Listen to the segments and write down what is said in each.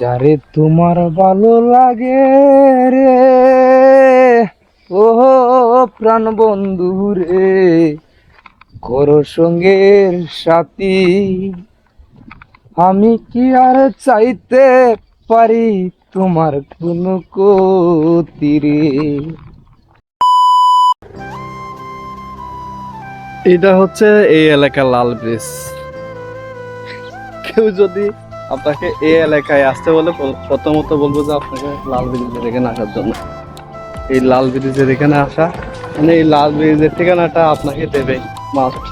যারে তোমার ভালো লাগে রে? ও প্রাণ বন্ধু রে, করো সঙ্গের সাথী। আমি কি আর চাইতে পারি তোমার কোন রে? এটা হচ্ছে এই এলাকার লাল ব্রিজ। কেউ যদি আপনাকে এই এলাকায় আসতে বলে প্রথমত বলব যে আপনাকে লাল ব্রিজের এখানে আসার জন্য। এই লাল ব্রিজের এখানে আসা মানে এই লাল ব্রিজের ঠিকানাটা আপনাকে দেবে। মাস্ট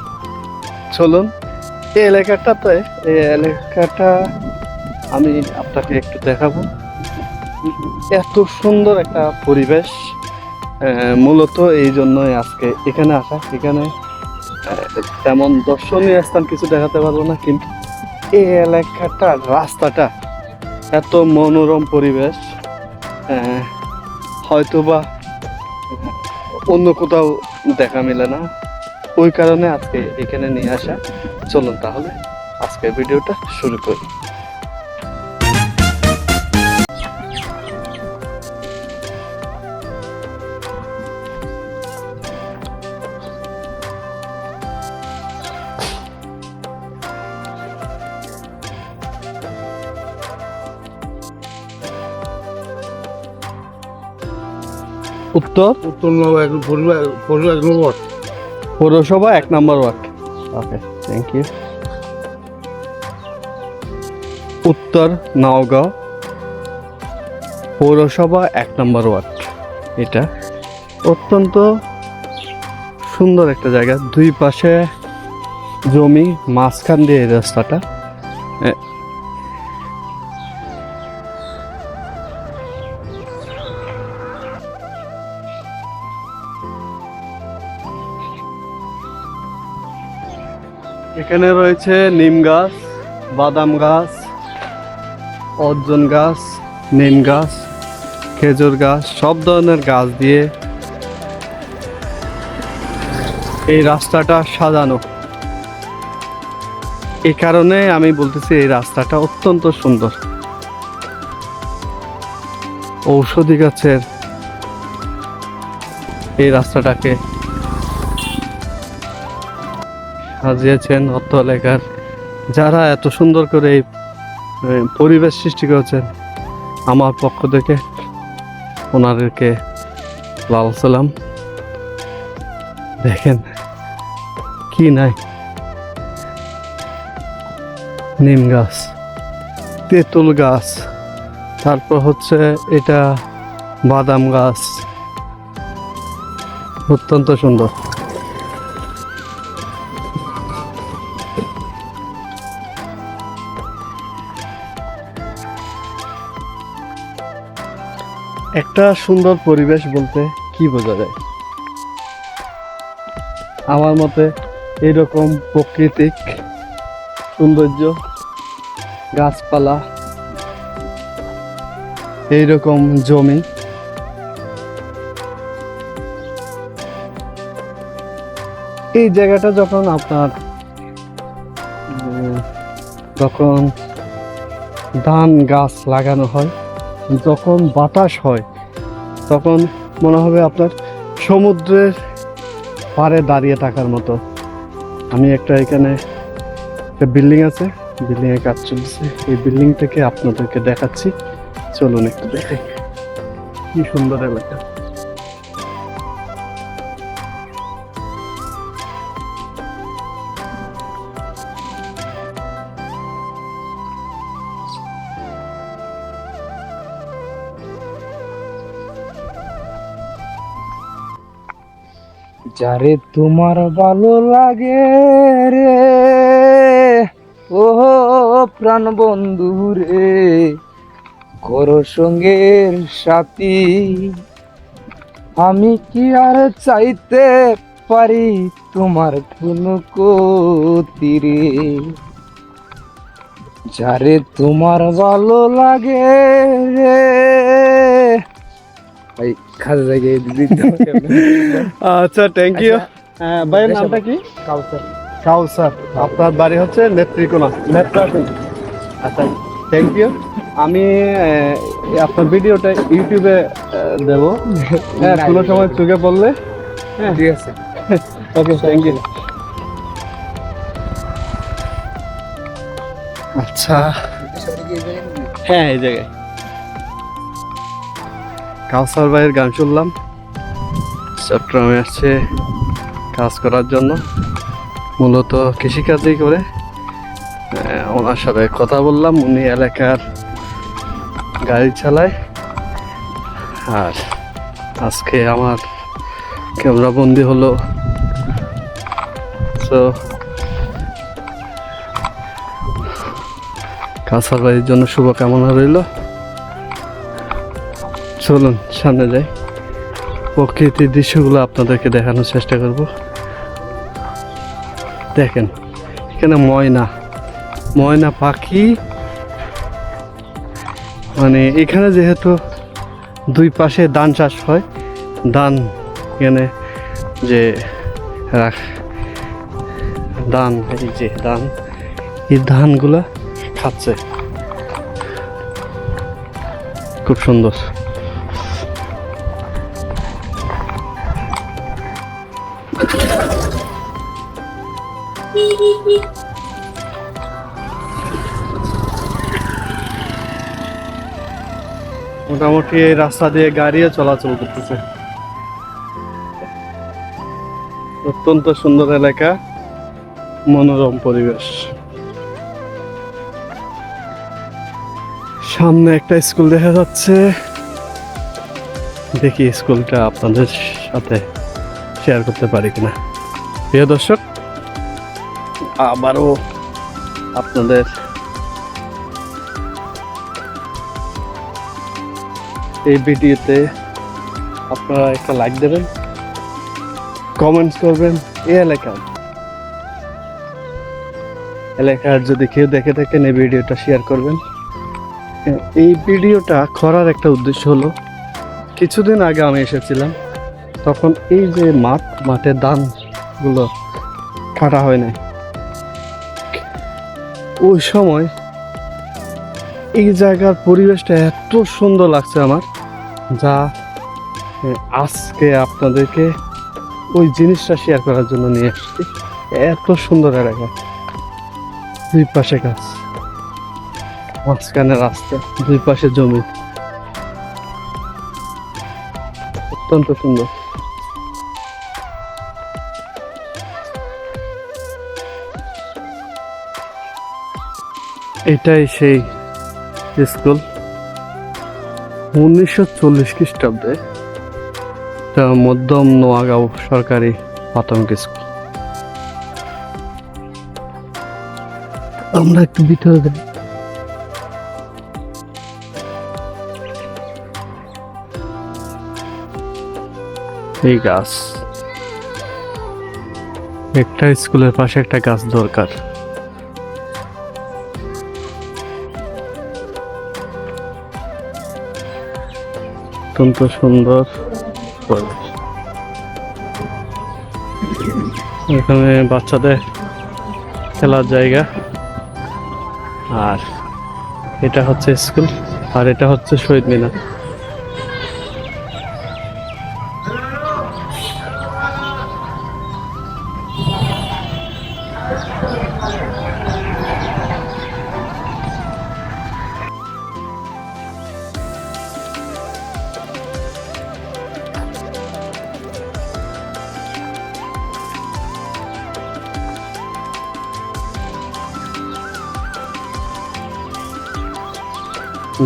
চলুন, এই এলাকাটাতে, এই এলাকাটা আমি আপনাকে একটু দেখাবো। এত সুন্দর একটা পরিবেশ মূলত এই জন্যই আজকে এখানে আসা। এখানে তেমন দর্শনীয় স্থান কিছু দেখাতে পারব না, কিন্তু এই এলাকাটা, রাস্তাটা এত মনোরম পরিবেশ। হয়তো হয়তোবা অন্য কোথাও দেখা মিলে না। ওই কারণে আজকে এখানে নিয়ে আসা। চলুন তাহলে আজকে ভিডিওটা শুরু করি। উত্তর? উত্তর নব এক নম্বর। পৌরসভা এক নম্বর ওয়ার্ড। ওকে থ্যাংক ইউ উত্তর নওগাঁও পৌরসভা এক নম্বর ওয়ার্ড। এটা অত্যন্ত সুন্দর একটা জায়গা। দুই পাশে জমি মাঝখান দিয়ে এই রাস্তাটা। এখানে রয়েছে নিম গাছ, বাদাম গাছ, অর্জুন গাছ, নিম গাছ, খেজুর গাছ, সব ধরনের গাছ দিয়ে এই রাস্তাটা সাজানো। এই কারণে আমি বলতেছি এই রাস্তাটা অত্যন্ত সুন্দর। ঔষধি গাছের এই রাস্তাটাকে সাজিয়েছেন এলাকার যারা এত সুন্দর করে এই পরিবেশ সৃষ্টি করেছেন, আমার পক্ষ থেকে ওনাদেরকে লাল সালাম। দেখেন, কি নাই। নিম গাছ, তেঁতুল গাছ, তারপর হচ্ছে এটা বাদাম গাছ। অত্যন্ত সুন্দর। একটা সুন্দর পরিবেশ বলতে কি বোঝা যায়? আমার মতে এরকম প্রাকৃতিক সৌন্দর্য, গাছপালা, এইরকম জমি, এই জায়গাটা যখন আপনার যখন ধান গাছ লাগানো হয় যখন বাতাস হয়, তখন মনে হবে আপনার সমুদ্রের পাড়ে দাঁড়িয়ে থাকার মতো। আমি একটা এখানে একটা বিল্ডিং আছে, বিল্ডিংয়ে কাজ চলছে। এই বিল্ডিং থেকে আপনাদেরকে দেখাচ্ছি। চলুন একটু দেখে। কি সুন্দর এলাকা। যারে তোমার ভালো লাগে রে? ও প্রাণ বন্ধু রে। করো সঙ্গের সাথী। আমি কি আর চাইতে পারি তোমার কোন রে? যারে তোমার ভালো লাগে রে। খাজা জায়গায় আচ্ছা থ্যাংক ইউ ভাইয়ের নামটা কি? কাউসার। কাউসার। আপনার বাড়ি হচ্ছে নেত্রীকোনা। নেত্রাকুল আচ্ছা থ্যাংক ইউ আমি আপনার ভিডিওটা ইউটিউবে দেব। হ্যাঁ কোনো সময় চোখে পড়লে। হ্যাঁ। ঠিক আছে। ওকে থ্যাংক ইউ আচ্ছা। হ্যাঁ এই জায়গায়। কাউসার ভাইয়ের গান শুনলাম। চট্টগ্রামে আসছে কাজ করার জন্য। মূলত কৃষিকাজই করে। ওনার সাথে কথা বললাম, উনি এলাকার গাড়ি চালায়। আর আজকে আমার ক্যামেরা বন্দি হলো। তো কাছার বাড়ির জন্য শুভকামনা রইল। চলুন, সামনে যাই। প্রকৃতির দৃশ্যগুলো আপনাদেরকে দেখানোর চেষ্টা করব। দেখেন, এখানে ময়না। ময়না পাখি। মানে এখানে যেহেতু দুই পাশে ধান চাষ হয়, ধান এখানে যে রাখ, ধান, এই যে ধান, এই ধানগুলা খাচ্ছে। খুব সুন্দর। মোটামুটি এই রাস্তা দিয়ে গাড়িও চলাচল করতেছে। অত্যন্ত সুন্দর এলাকা, মনোরম পরিবেশ। সামনে একটা স্কুল দেখা যাচ্ছে। দেখি স্কুলটা আপনাদের সাথে শেয়ার করতে পারি কিনা। প্রিয় দর্শক, আবারও আপনাদের এই ভিডিওতে আপনারা একটা লাইক দেবেন কমেন্টস করবেন এই এলাকায় এলাকার যদি কেউ দেখে থাকেন, এই ভিডিওটা শেয়ার করবেন। এই ভিডিওটা করার একটা উদ্দেশ্য হলো, কিছুদিন আগে আমি এসেছিলাম, তখন এই যে মাঠ, মাঠের ধানগুলো কাটা হয় নাই। ওই সময় এই জায়গার পরিবেশটা এত সুন্দর লাগছে আমার। যা আজকে আপনাদেরকে ওই জিনিসটা শেয়ার করার জন্য নিয়ে আসছি। এত সুন্দর এলাকা দুই পাশে গাছ। মাঝখানে রাস্তা, দুই পাশে জমি। অত্যন্ত সুন্দর। এটাই সেই স্কুল। উনিশশো চল্লিশ খ্রিস্টাব্দে মধ্যম নোয়াগাঁও সরকারি প্রাথমিক স্কুল। আমরা একটু ভিতরে যাই। এই গাছ। একটা স্কুলের পাশে একটা গাছ দরকার। অত্যন্ত সুন্দর এখানে বাচ্চাদের খেলার জায়গা। আর এটা হচ্ছে স্কুল, আর এটা হচ্ছে শহীদ মিনার।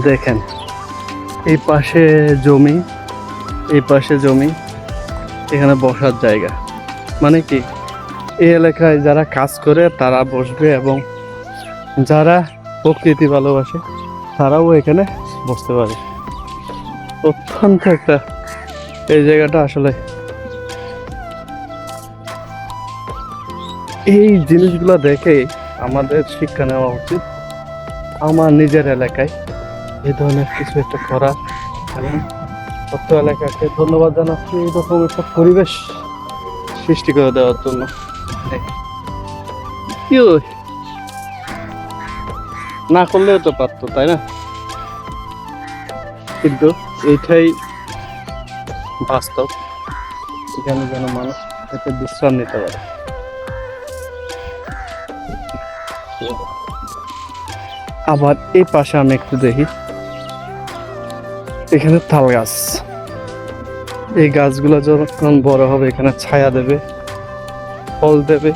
দেখেন, এই পাশে জমি, এই পাশে জমি, এখানে বসার জায়গা। মানে কি, এই এলাকায় যারা কাজ করে তারা বসবে এবং যারা প্রকৃতি ভালোবাসে তারাও এখানে বসতে পারে। অত্যন্ত একটা, এই জায়গাটা আসলে এই জিনিসগুলো দেখে আমাদের শিক্ষা নেওয়া উচিত। আমার নিজের এলাকায় এই ধরনের কিছু একটা করা এবং অত্র এলাকাকে ধন্যবাদ জানাচ্ছি এইরকম একটা পরিবেশ সৃষ্টি করে দেওয়ার জন্য। কি না করলেও তো পারতো, তাই না? কিন্তু এইটাই বাস্তব। এখানে যেন মানুষ এতে বিশ্রাম নিতে পারে। আবার এই পাশে আমি একটু দেখি। এখানে তাল গাছ। এই গাছগুলো যখন বড় হবে, এখানে ছায়া দেবে, ফল দেবে।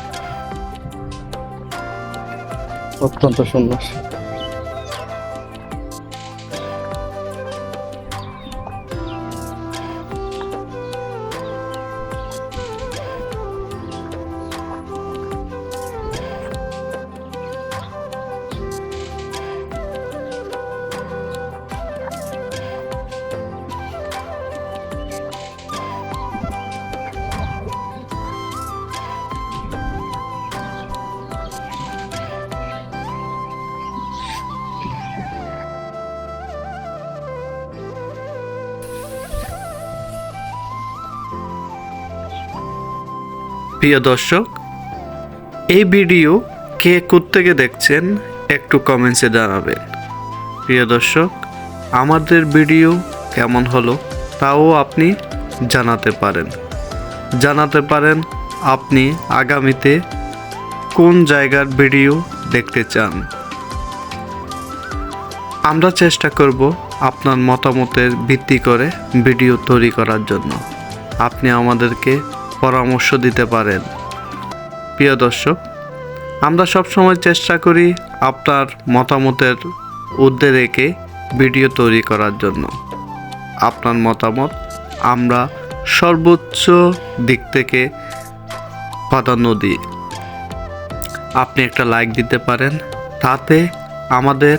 অত্যন্ত সুন্দর। প্রিয় দর্শক, এই ভিডিও কে থেকে দেখছেন একটু কমেন্টসে জানাবেন। প্রিয় দর্শক, আমাদের ভিডিও কেমন হলো তাও আপনি জানাতে পারেন। জানাতে পারেন আপনি আগামীতে কোন জায়গার ভিডিও দেখতে চান। আমরা চেষ্টা করব আপনার মতামতের ভিত্তি করে ভিডিও তৈরি করার জন্য। আপনি আমাদেরকে পরামর্শ দিতে পারেন। প্রিয় দর্শক, আমরা সবসময় চেষ্টা করি আপনার মতামতের ঊর্ধ্বে রেখে ভিডিও তৈরি করার জন্য। আপনার মতামত আমরা সর্বোচ্চ দিক থেকে প্রাধান্য দিই। আপনি একটা লাইক দিতে পারেন, তাতে আমাদের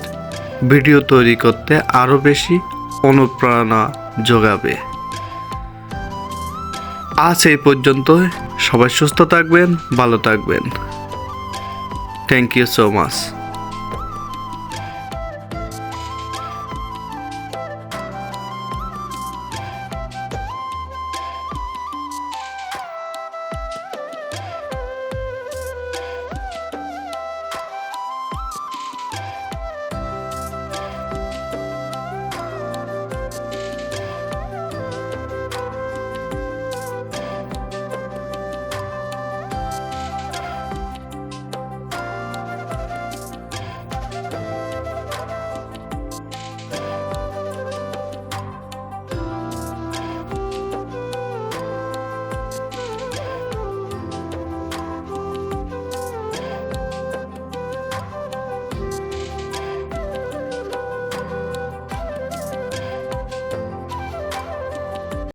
ভিডিও তৈরি করতে আরও বেশি অনুপ্রেরণা যোগাবে। আজ এই পর্যন্ত সবাই সুস্থ থাকবেন ভালো থাকবেন। Thank you so much